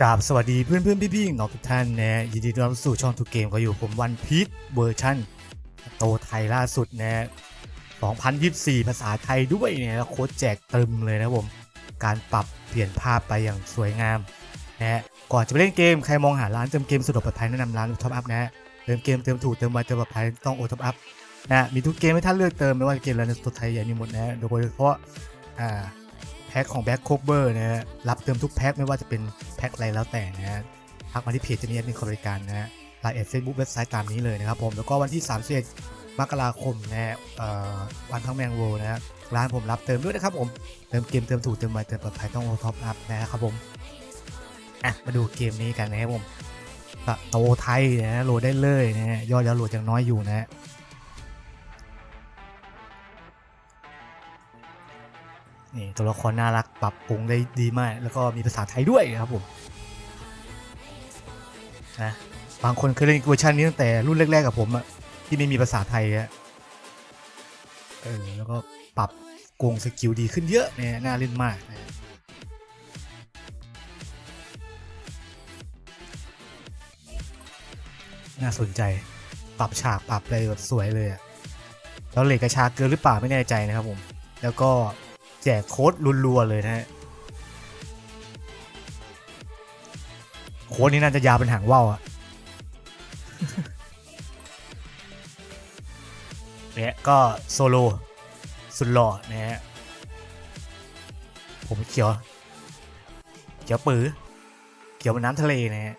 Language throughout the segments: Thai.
กราบสวัสดีเพื่อนเพื่อนพี่พี่ๆน้องทุกท่านนะยินดีต้อนรับสู่ช่องทุกเกมก็อยู่ผมวันพีชเวอร์ชันโตไทยล่าสุดนะ2024 ภาษาไทยด้วยเนี่ยแล้วโค้ดแจกเติมเลยนะผมการปรับเปลี่ยนภาพไปอย่างสวยงามนะฮะก่อนจะไปเล่นเกมใครมองหาร้านเติมเกมสะดวกปลอดภัยแนะนำร้านท็อปอัพนะฮะเติมเกมเติมถูกเติมไวเติมปลอดภัยต้องโอท็อปอัพนะฮะมีทุกเกมให้ท่านเลือกเติมไม่ว่าจะเกมอะไรในตัวไทยอย่างนี้หมดนะฮะโดยเฉพาะอ่า แพ็คของแบ็คโคเบอร์นะฮะรับเติมทุกแพ็คไม่ว่าจะเป็นแพ็คอะไรแล้วแต่นะฮะทักมาที่เพจจะมีแอดมินบริการนะฮะไลน์แอดเฟซบุ๊กเว็บไซต์ตามนี้เลยนะครับผมแล้วก็วันที่31มกราคมนะฮะวันทั้งแมงโวนะฮะร้านผมรับเติมด้วยนะครับผมเติมเกมเติมถูกเติมไวเติมปลอดภัยต้องโอท็อปอัพนะครับผมอะมาดูเกมนี้กันนะครับผมโตไทยนะฮะโหลดได้เลยนะฮะยอดยอดโหลดยังน้อยอยู่นะฮะ นี่ตัวละครน่ารักปรับปรุงได้ดีมาก แล้วก็มีภาษาไทยด้วยครับผมนะบางคนเคยเล่นเวอร์ชันนี้ตั้งแต่รุ่นแรก ๆ กับผมอะที่ไม่มีภาษาไทยอะเออแล้วก็ปรับโกงสกิลดีขึ้นเยอะเนี่ยน่าเล่นมากนะน่าสนใจปรับฉากปรับอะไรแบบสวยเลยอะแล้วเหล็กกระชากเกินหรือเปล่าไม่แน่ใจนะครับผม แล้วก็ แจกโค้ดรัวๆเลยนะฮะโค้ดนี้น่าจะยาวเป็นหางว่าวอะเนี่ยก็โซโลสุดหล่อนะฮะผมเขียว เขียวปือเขียวเป็นน้ำทะเลนะฮะ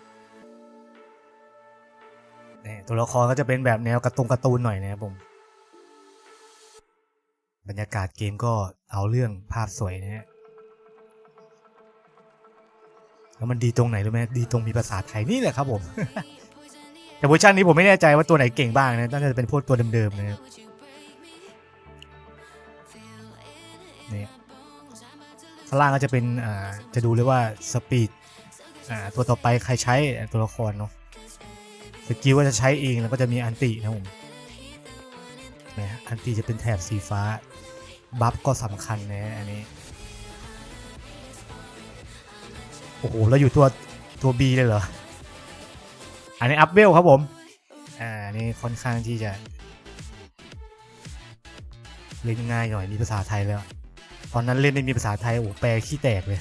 เนี่ยตัวละครก็จะเป็นแบบแนวการ์ตูนการ์ตูนหน่อยนะครับผม บรรยากาศเกมก็เอาเรื่องภาพสวยนะฮะแล้วมันดีตรงไหนรู้ไหมดีตรงมีภาษาไทยนี่แหละครับผม แต่เวอร์ชันนี้ผมไม่แน่ใจว่าตัวไหนเก่งบ้างนะน่าจะเป็นพวกตัวเดิมๆนะครับนี่ข้างล่างก็จะเป็นอ่าจะดูเลยว่าสปีดอ่าตัวต่อไปใครใช้ตัวละครเนาะสกิลก็จะใช้เองแล้วก็จะมีอันตินะผม นะอันตีจะเป็นแถบสีฟ้า บัฟก็สำคัญนะอันนี้ โอ้โห แล้วอยู่ตัวตัว B เลยเหรอ อันนี้อัพเวลครับผม อ่าอันนี่ค่อนข้างที่จะ เล่นง่ายหน่อยมีภาษาไทยแล้ว ตอนนั้นเล่นไม่มีภาษาไทย โอ้แปลขี้แตกเลย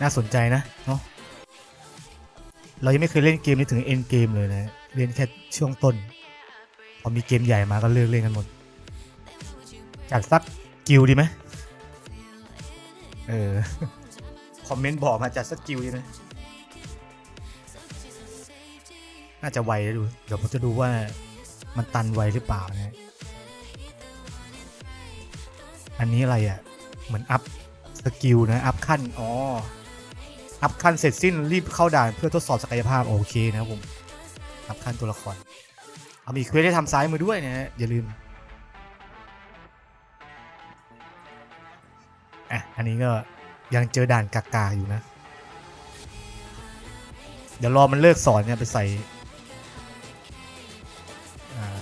น่าสนใจนะเนาะ เรายังไม่เคยเล่นเกมนี้ถึงเอ็นเกมเลยนะเล่นแค่ช่วงต้น พอมีเกมใหญ่มาก็เลิกเล่นกันหมด จากสักกิลดีไหมเออ คอมเมนต์บอกมาจากสักกิลดีไหมน่าจะไวนะดู เดี๋ยวผมจะดูว่ามันตันไวหรือเปล่านะ อันนี้อะไรอะ เหมือนอัพสกิลนะ อัพขั้น อ๋อ อัพขั้นเสร็จสิ้นรีบเข้าด่านเพื่อทดสอบศักยภาพโอเคนะครับผมอัพขั้นตัวละคร เอามีเควสให้ทำซ้ายมือด้วยนะฮะอย่าลืมอะอันนี้ก็ยังเจอด่านกากาอยู่นะ เดี๋ยวรอมันเลิกสอนเนี่ยไปใส่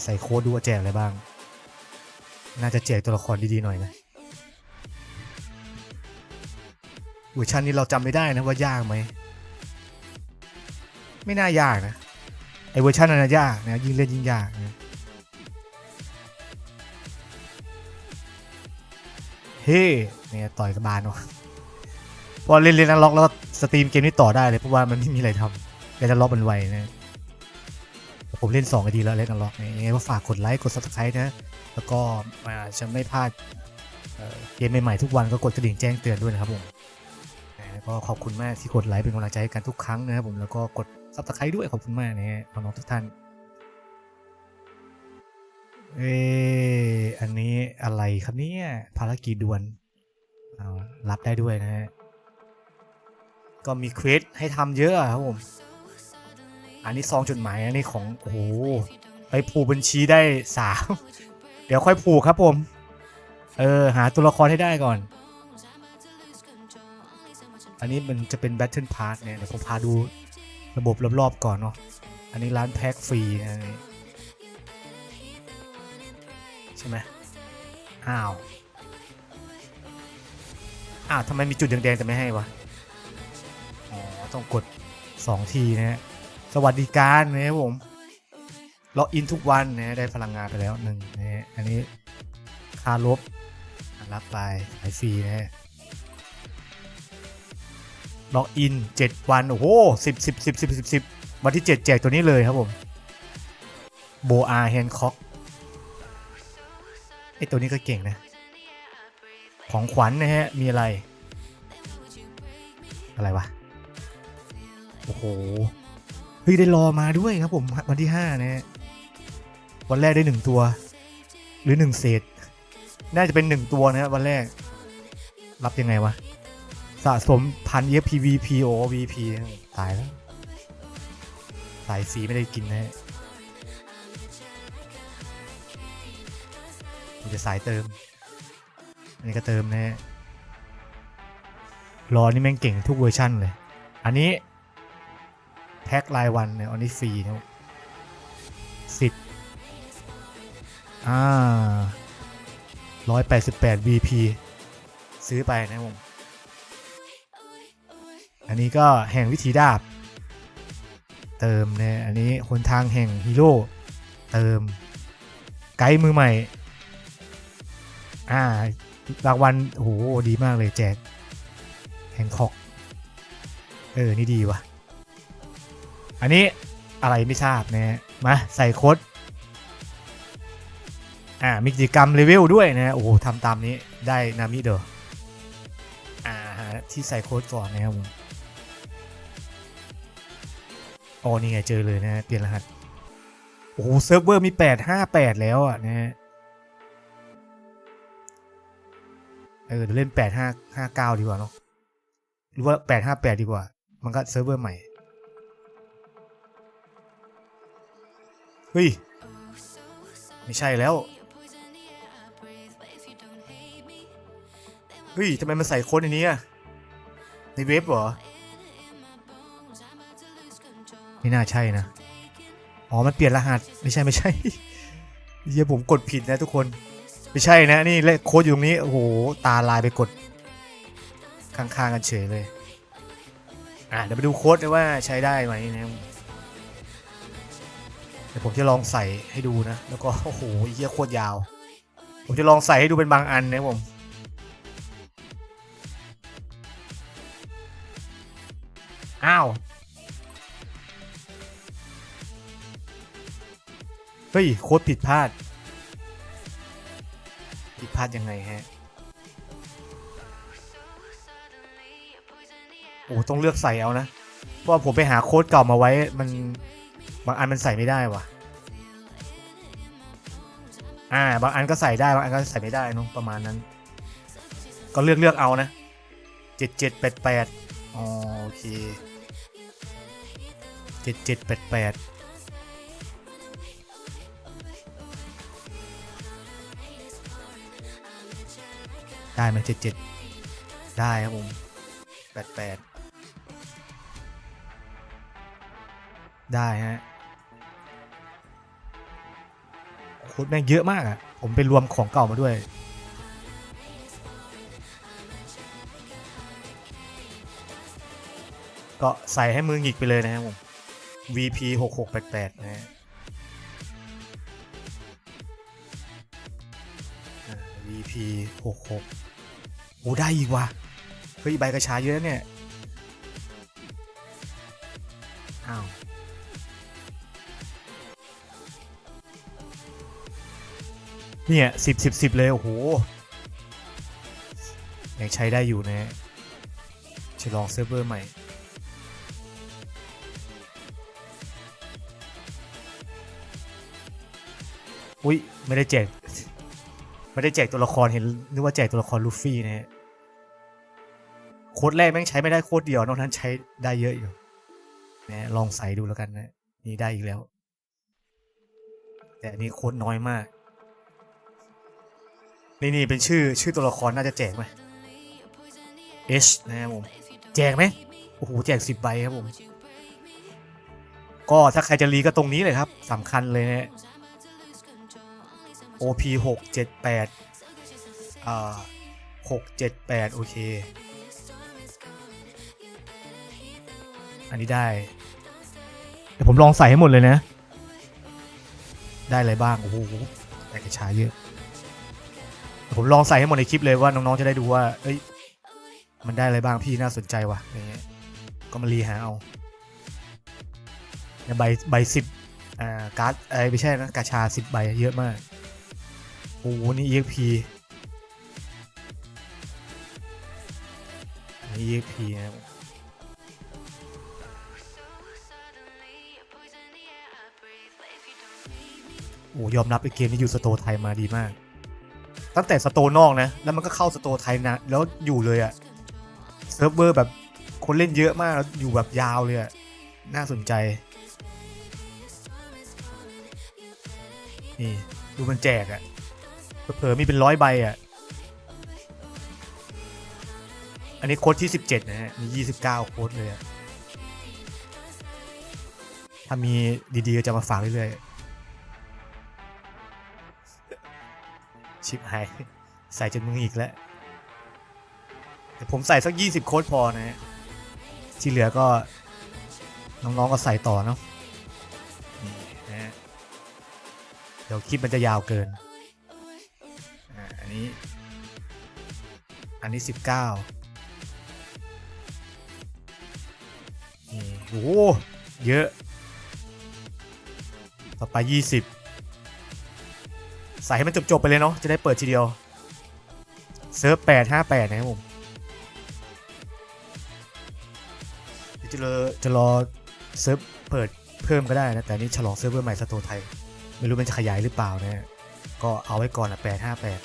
ใส่โค้ดดูว่าแจกอะไรบ้าง น่าจะแจกตัวละครดีๆหน่อยนะ เวอร์ชันนี้เราจำไม่ได้นะว่ายากไหม ไม่น่ายากนะ ไอเวอร์ชันนั้นยากนะยิ่งเล่นยิ่งยากนะเฮ้เนี่ยต่อยกระบาลเนาะพอเล่นเล่นนักล็อกแล้วสตรีมเกมนี้ต่อได้เลยเพราะว่ามันไม่มีอะไรทำแต่จะล็อกมันไวนะผมเล่น2ไอดีแล้วเล่นนักล็อกเนี่ยยังไงก็ฝากกดไลค์กด subscribe นะ แล้วก็มาจะไม่พลาดเกมใหม่ๆทุกวันก็กดกระดิ่งแจ้งเตือนด้วยนะครับผม ก็ขอบคุณมากที่กดไลค์เป็นกำลังใจให้กันทุกครั้งนะครับผมแล้วก็กดซับสไครต์ด้วยขอบคุณมากนะฮะน้องๆทุกท่านเอออันนี้อะไรครับเนี่ยภารกิจด่วนเอารับได้ด้วยนะฮะก็มีเควสให้ทำเยอะครับผม อันนี้ซองจดหมายอันนี้ของ โอ้โห ไปผูกบัญชีได้สามเดี๋ยวค่อยผูกครับผม เออ หาตัวละครให้ได้ก่อน อันนี้มันจะเป็น Battle Pass เนี่ยเดี๋ยวผมพาดูระบบรอบๆก่อนเนาะ อันนี้ร้านแพ็คฟรีนะใช่ไหมอ้าว อ้าวทำไมมีจุดแดงๆแต่ไม่ให้วะ อ๋อ ต้องกด 2 ทีนะฮะ สวัสดิการนะครับผมล็อกอินทุกวันนะได้พลังงานไปแล้วหนึ่งนะอันนี้ค่าลบรับไปสายฟรีนะฮะ ล็อกอิน 7 วัน โอ้โห10 10 10 10 10 10 วันที่ 7 แจกตัวนี้เลยครับผมโบอาแฮนค็อกไอตัวนี้ก็เก่งนะ ของขวัญนะฮะ มีอะไร อะไรวะ โอ้โหเฮ้ยได้รอมาด้วยครับผมวันที่ 5 นะฮะ วันแรกได้ 1 ตัว หรือ 1 เศษ น่าจะเป็น 1 ตัวนะฮะวันแรก รับยังไงวะ สะสมพัน EXP VP โอ้ VP ตายแล้ว สายสีไม่ได้กินนะฮะมีแต่สายเติม อันนี้ก็เติมนะฮะรอนี่แม่งเก่งทุกเวอร์ชั่นเลย อันนี้ แพ็ครายวันเนี่ยอันนี้ฟรีนะสิทธิ์อ่าร้อยแปดสิบแปด VP ซื้อไปนะผม อันนี้ก็แห่งวิธีดาบ เติมนะอันนี้คนทางแห่งฮีโร่เติมไกด์มือใหม่ อ่ารางวัลโอ้โหดีมากเลยแจกแฮงคอกเออ นี่ดีว่ะอันนี้อะไรไม่ทราบนะฮะมาใส่โค้ดอ่า มีกิจกรรมเลเวลด้วยนะฮะโอ้โหทำตามนี้ได้นามิเดออ่า ที่ใส่โค้ดก่อนนะครับผม อ๋อนี่ไงเจอเลยนะเปลี่ยนรหัส โอ้โหเซิร์ฟเวอร์มี 858 แล้วอะนะฮะเออเดี๋ยวเล่น 8559 ดีกว่าเนาะหรือว่า 858 ดีกว่า มันก็เซิร์ฟเวอร์ใหม่ เฮ้ย ไม่ใช่แล้ว เฮ้ยทำไมมันใส่โค้ดในนี้อะในเว็บเหรอ ไม่น่าใช่นะ อ๋อ มันเปลี่ยนรหัส ไม่ใช่ไม่ใช่เฮียผมกดผิดนะทุกคน ไม่ใช่นะ นี่เลขโค้ดอยู่ตรงนี้ โอ้โห ตาลายไปกด ข้างๆกันเฉยเลย อะ เดี๋ยวไปดูโค้ดนะว่าใช้ได้ไหมนะเดี๋ยวผมจะลองใส่ให้ดูนะ แล้วก็ โอ้โหเฮียโคตรยาว ผมจะลองใส่ให้ดูเป็นบางอันนะผมอ้าว เฮ้ยโค้ดผิดพลาด ผิดพลาดยังไงฮะ โอ้ต้องเลือกใส่เอานะ เพราะผมไปหาโค้ดเก่ามาไว้ มันบางอันมันใส่ไม่ได้ว่ะ อ่า บางอันก็ใส่ได้ บางอันก็ใส่ไม่ได้เนอะประมาณนั้น ก็เลือกเลือกเอานะเจ็ดเจ็ดแปดแปดอ๋อโอเคเจ็ดเจ็ดแปดแปด ได้ไหมเจ็ดเจ็ดได้ครับผมแปดแปดได้ฮะโค้ดแม่งเยอะมากอะ่ะผมไปรวมของเก่ามาด้วยก็ใส่ให้มือหงิกไปเลยนะครับผม VP 6688 นะฮะอ่า VP 66 โอ้ได้อีกว่ะเฮ้ยใบกระชาเยอะเนี่ยอ้าวเนี่ยสิบสิบสิบเลย โอ้โหยังใช้ได้อยู่นะ จะลองเซิร์ฟเวอร์ใหม่ อุ้ยไม่ได้แจก ไม่ได้แจกตัวละครเห็นนึกว่าแจกตัวละครลูฟี่นะฮะโค้ดแรกแม่งใช้ไม่ได้โค้ดเดียวนอกนั้นใช้ได้เยอะอยู่นะลองใส่ดูแล้วกันนะนี่ได้อีกแล้ว แต่อันนี้โค้ดน้อยมาก นี่นี่เป็นชื่อชื่อตัวละครน่าจะแจกไหม H นะครับผมแจกไหมโอ้โหแจกสิบใบครับผม ก็ถ้าใครจะรีก็ตรงนี้เลยครับสำคัญเลยนะ OP 6 7 8อ่าหกเจ็ดแปดโอเค อันนี้ได้ เดี๋ยวผมลองใส่ให้หมดเลยนะ ได้อะไรบ้าง โอ้โหได้กระชายเยอะเดี๋ยวผมลองใส่ให้หมดในคลิปเลยว่าน้อง ๆ จะได้ดูว่า เอ้ย มันได้อะไรบ้างพี่น่าสนใจว่ะอย่างเงี้ย ก็มารีหาเอาใบใบสิบอ่าการ์ดไอ้ไม่ใช่นะกาชาสิบใบเยอะมาก โอ้โหนี่ EXP นนี้ EXP นะครับโอ้ยอมรับไอเกมนี้อยู่สโตไทยมาดีมาก ตั้งแต่สโตนอกนะ แล้วมันก็เข้าสโตไทยนะ แล้วอยู่เลยอะเซิร์ฟเวอร์แบบคนเล่นเยอะมากแล้วอยู่แบบยาวเลยอะน่าสนใจ นี่ ดูมันแจกอะ เผลอมีเป็นร้อยใบอะ อันนี้โค้ดที่ 17 นะฮะ มี 29 โค้ดเลยอะถ้ามีดีๆก็จะมาฝากเรื่อยๆ ชิปหาย ใส่จนมึงอีกแล้วแต่ผมใส่สัก 20 โค้ดพอนะฮะ ที่เหลือก็ น้องๆก็ใส่ต่อเนาะเดี๋ยวคลิปมันจะยาวเกิน นี้ อันนี้สิบเก้านี่โอ้โหเยอะ ต่อไปยี่สิบใส่ให้มันจบ ๆ ไปเลยเนาะจะได้เปิดทีเดียว เซิร์ฟแปดห้าแปดนะครับผมจะรอจะรอเซิร์ฟเปิดเพิ่มก็ได้นะ แต่นี่ฉลองเซิร์ฟเวอร์ใหม่สโตไทย ไม่รู้มันจะขยายหรือเปล่านะฮะก็เอาไว้ก่อนอะแปดห้าแปด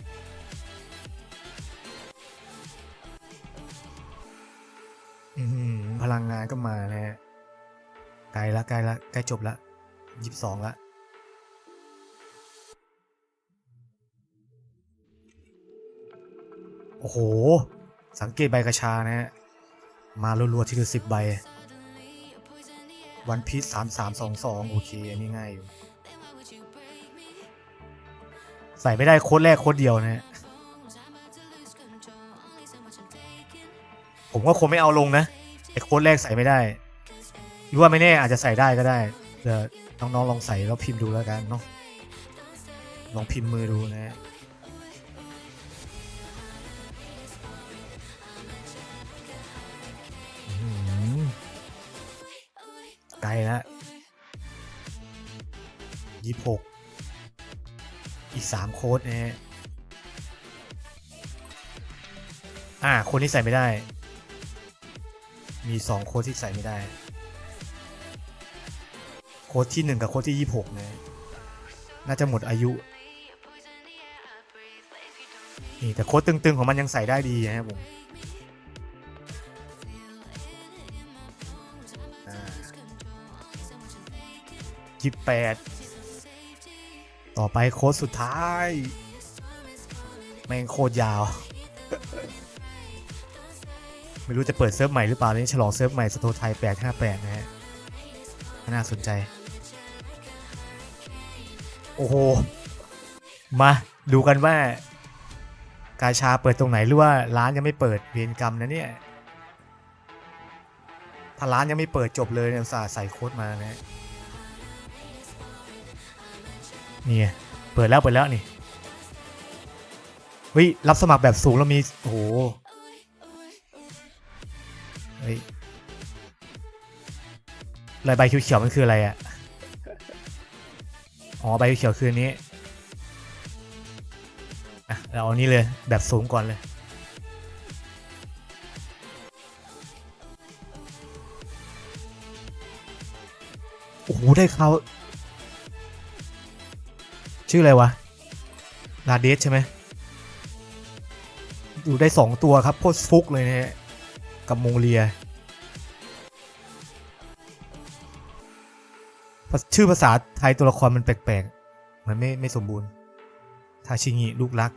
พลังงานก็มานะฮะใกล้ละใกล้ละใกล้จบละยี่สิบสองละโอ้โห สังเกตใบกระชานะฮะ มารัวๆทีละสิบใบ วันพีซสามสามสองสองโอเค อันนี้ง่ายอยู่ ใส่ไม่ได้โค้ดแรกโค้ดเดียวนะฮะ ผมก็คงไม่เอาลงนะไอ้โค้ดแรกใส่ไม่ได้ หรือว่าไม่แน่อาจจะใส่ได้ก็ได้เดี๋ยวน้องๆลองใส่แล้วพิมพ์ดูแล้วกันเนาะลองพิมพ์มือดูนะฮะไกลแล้วยี่หกอีกสามโค้ดนะฮะอ่าโค้ดนี้ใส่ไม่ได้ มีสองโค้ดที่ใส่ไม่ได้ โค้ดที่หนึ่งกับโค้ดที่ยี่หกนะน่าจะหมดอายุนี่แต่โค้ดตึงๆของมันยังใส่ได้ดีนะครับผมยี่แปดต่อไปโค้ดสุดท้าย แม่งโคตรยาว ไม่รู้จะเปิดเซิร์ฟใหม่หรือเปล่านี่ฉลองเซิร์ฟใหม่สโตไทย858 นะฮะ น่าสนใจ โอ้โห มาดูกันว่ากาชาเปิดตรงไหนหรือว่าร้านยังไม่เปิดเวรกรรมนะเนี่ย ถ้าร้านยังไม่เปิดจบเลยเนี่ยสาใส่โค้ดมานะนี่เปิดแล้วเปิดแล้วนี่เฮ้ยรับสมัครแบบสูงแล้วมีโอ้โห เฮ้ยลายใบเขียวๆมันคืออะไรอะ่ะอ๋อใบเขียวคืออันนี้เราเอานี้เลยแบบสูงก่อนเลย โอ้โห ได้เขาชื่ออะไรวะ ลาเดสใช่ไหมดูได้สองตัวครับ โคตรฟุกเลยนะฮะ กับโมเลีย ชื่อภาษาไทยตัวละครมันแปลกๆ มันไม่ไม่สมบูรณ์ ทาชิงิลูกรัก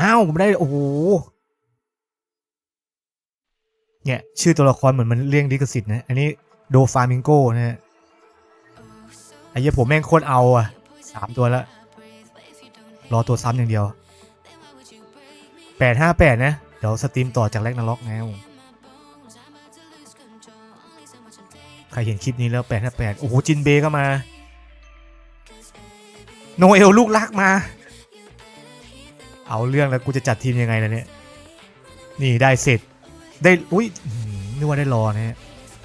อ้าวผมได้ โอ้โห เนี่ย ชื่อตัวละครเหมือนมันเรียงลิขสิทธิ์นะ อันนี้โดฟามิงโกนะฮะไอ้เหี้ยผมแม่งโคตรเอาอะสามตัวแล้ว รอตัวซ้ำอย่างเดียวแปดห้าแปดนะ เดี๋ยวสตรีมต่อจากแรกนาล็อกนะ ใครเห็นคลิปนี้แล้วแปดห้าแปดโอ้โหจินเบก็มา โนเอลลูกลักมา เอาเรื่องแล้วกูจะจัดทีมยังไงล่ะเนี่ย นี่ได้เสร็จ ได้อุ้ยนึกว่าได้รอนะฮะ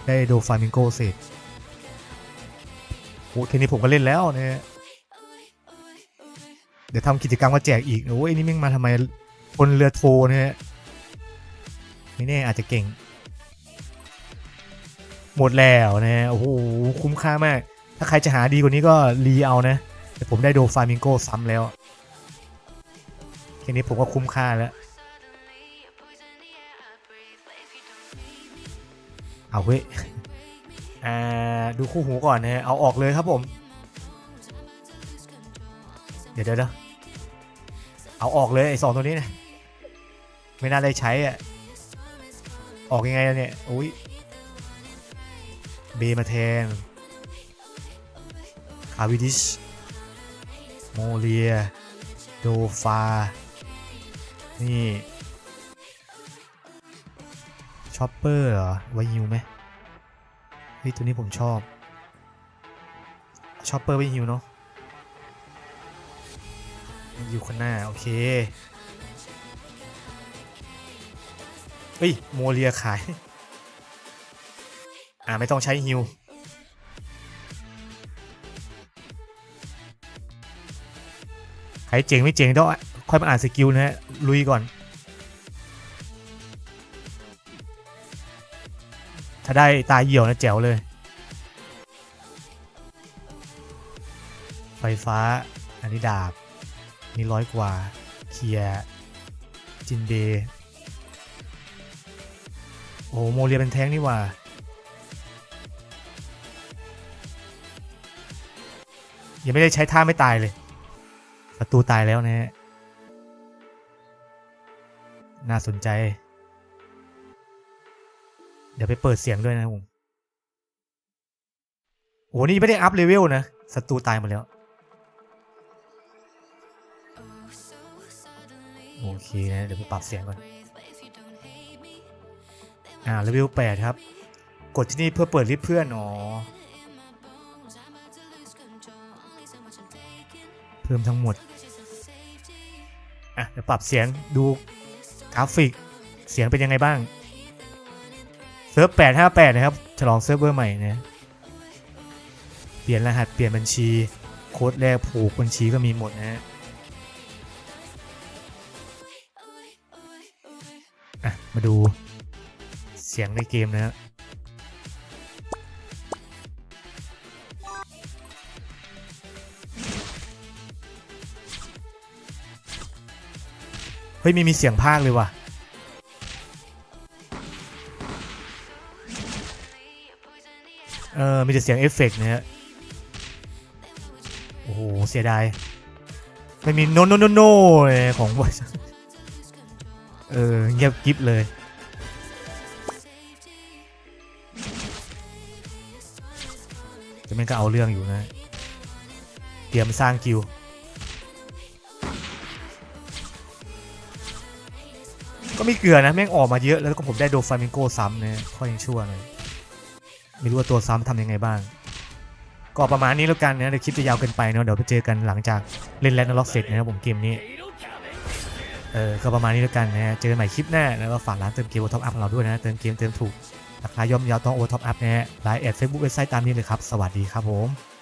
ได้โดฟามิงโกเสร็จโอ้แค่นี้ผมก็เล่นแล้วนะฮะเดี๋ยวทำกิจกรรมก็แจกอีกโอ้ยนี่แม่งมาทำไมคนเรือโทนะฮะไม่แน่อาจจะเก่ง หมดแล้วนะฮะโอ้โหคุ้มค่ามาก ถ้าใครจะหาดีกว่านี้ก็รีเอานะแต่ผมได้โดฟามิงโกซ้ำแล้วแค่นี้ผมก็คุ้มค่าแล้ว เอาเว้ยดูคู่หูก่อนนะเอาออกเลยครับผม เดี๋ยวเดี๋ยวเอาออกเลยไอ้สองตัวนี้นะไม่น่าได้ใช้อะ ออกยังไงเนี่ย อุ้ย เบมาแทนคาวิดิชโมเลีย โดฟา นี่ชอปเปอร์เหรอไวฮิวไหมเฮ้ยตัวนี้ผมชอบชอปเปอร์ไวฮิวเนาะอยู่ข้างหน้า โอเคเฮ้ย โมเลียขาย อ่าไม่ต้องใช้ฮิวใครเจ๋งไม่เจ๋งต้องค่อยมาอ่านสกิลนะฮะลุยก่อน ถ้าได้ตายเหี่ยวนะแจ๋วเลย ไฟฟ้า อันนี้ดาบ นี่ร้อยกว่า เคลียร์จินเดโอ้โมเรียเป็นแท้งนี่ว่า ยังไม่ได้ใช้ท่าไม่ตายเลยศัตรูตายแล้วนะฮะน่าสนใจ เดี๋ยวไปเปิดเสียงด้วยนะผมโอ้นี่ไม่ได้อัพเลเวลนะศัตรูตายหมดแล้ว โอเคนะ เดี๋ยวไปปรับเสียงก่อน อ่าเลเวลแปดครับ กดที่นี่เพื่อเปิดลิฟต์เพื่อน อ๋อ เพิ่มทั้งหมดอะเดี๋ยวปรับเสียงดูกราฟิกเสียงเป็นยังไงบ้างเซิร์ฟ858 นะครับ ฉลองเซิร์ฟเวอร์ใหม่นะ เปลี่ยนรหัส เปลี่ยนบัญชี โค้ดแรกผูกบัญชีก็มีหมดนะฮะอะมาดูเสียงในเกมนะฮะ เฮ้ยไม่มีเสียงพากย์เลยว่ะ เออ มีแต่เสียงเอฟเฟกต์นะฮะโอ้โห เสียดาย ไม่มีโนโนโนโนของเออ เงียบกริบเลย จะไม่นก็เอาเรื่องอยู่นะ เตรียมสร้างกิว ก็ม่เกลือนะแม่งออกมาเยอะแล้วก็ผมได้โดฟามิงโกซ้ำนะข้อยังชั่วหน่อยไม่รู้ว่าตัวซ้ำทำยังไงบ้าง ก็ประมาณนี้แล้วกันนะเดี๋ยวคลิปจะยาวเกินไปเนาะเดี๋ยวไปเจอกันหลังจากเล่นแลนด์ล็อกเสร็จนะครับผมเกมนี้เออก็ประมาณนี้แล้วกันนะฮะเจอกันใหม่คลิปหน้าแล้วก็ฝากร้านเติมเกมโอท็อปอัพของเราด้วยนะเติมเกมเติมถูกราคาย่อมเยาวต้องโอท็อปอัพนะฮะไลน์แอดเฟซบุ๊กเว็บไซต์ตามนี้เลยครับ สวัสดีครับผม